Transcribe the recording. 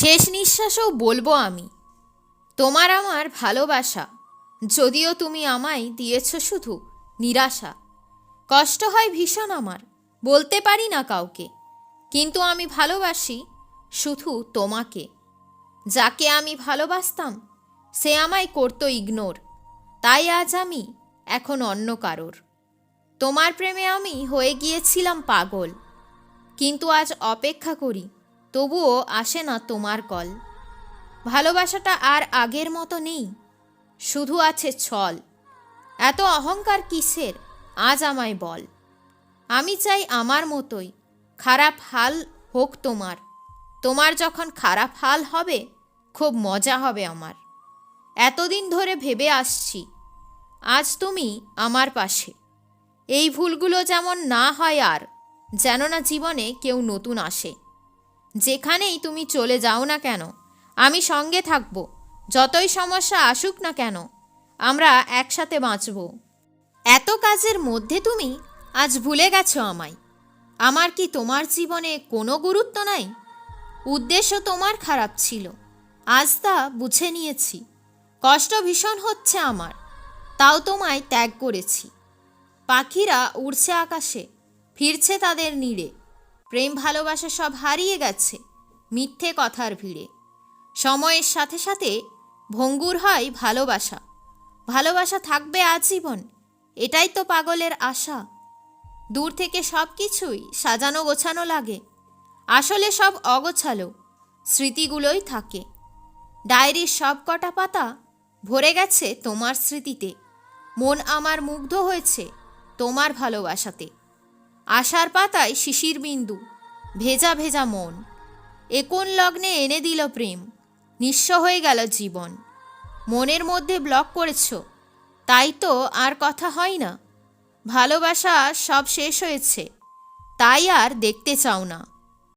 শেষ নিঃশ্বাসও বলব আমি। তোমার আমার ভালোবাসা, যদিও তুমি আমায় দিয়েছ শুধু নিরাশা। কষ্ট হয় ভীষণ আমার, বলতে পারি না কাউকে, কিন্তু আমি ভালোবাসি শুধু তোমাকে। যাকে আমি ভালোবাসতাম, সে আমায় করতো ইগনোর, তাই আজ আমি এখন অন্য কারোর। তোমার প্রেমে আমি হয়ে গিয়েছিলাম পাগল, কিন্তু আজ অপেক্ষা করি তবুও আসে না তোমার কল। ভালোবাসাটা আর আগের মতো নেই, শুধু আছে ছল। এত অহংকার কিসের? আজ আমায় বল। আমি চাই আমার মতোই, খারাপ হাল হোক তোমার। তোমার যখন খারাপ হাল হবে, খুব মজা হবে আমার। এতদিন ধরে ভেবে আসছি, আজ তুমি আমার পাশে। এই ভুলগুলো যেমন না হয় আর, যেন না জীবনে কেউ নতুন আসে। যেখানেই তুমি চলে যাও না কেন, আমি সঙ্গে থাকব, যতই সমস্যা আসুক না কেন, আমরা একসাথে বাঁচব। এত কাজের মধ্যে তুমি আজ ভুলে গেছো আমায়। আমার কি তোমার জীবনে কোনো গুরুত্ব নাই? উদ্দেশ্য তোমার খারাপ ছিল, আজ তা বুঝে নিয়েছি। কষ্ট ভীষণ হচ্ছে আমার, তাও তোমায় ত্যাগ করেছি। পাখিরা উড়ছে আকাশে, ফিরছে তাদের নীড়ে। প্রেম ভালোবাসা সব হারিয়ে গেছে, মিথ্যে কথার ভিড়ে। সময়ের সাথে সাথে ভঙ্গুর হয় ভালোবাসা। ভালোবাসা থাকবে আজীবন, এটাই তো পাগলের আশা। দূর থেকে সব কিছুই সাজানো গোছানো লাগে। আসলে সব অগোছালো, স্মৃতিগুলোই থাকে। ডায়েরির সব কটা পাতা ভরে গেছে তোমার স্মৃতিতে। মন আমার মুগ্ধ হয়েছে তোমার ভালোবাসাতে। আশার পাতায় শিশির বিন্দু, ভেজা ভেজা মন। একোন লগ্নে এনে দিল প্রেম? নিঃস্ব হয়ে গেল জীবন। মনের মধ্যে ব্লক করেছ, তাই তো আর কথা হয় না। ভালোবাসা সব শেষ হয়েছে, তাই আর দেখতে চাও না।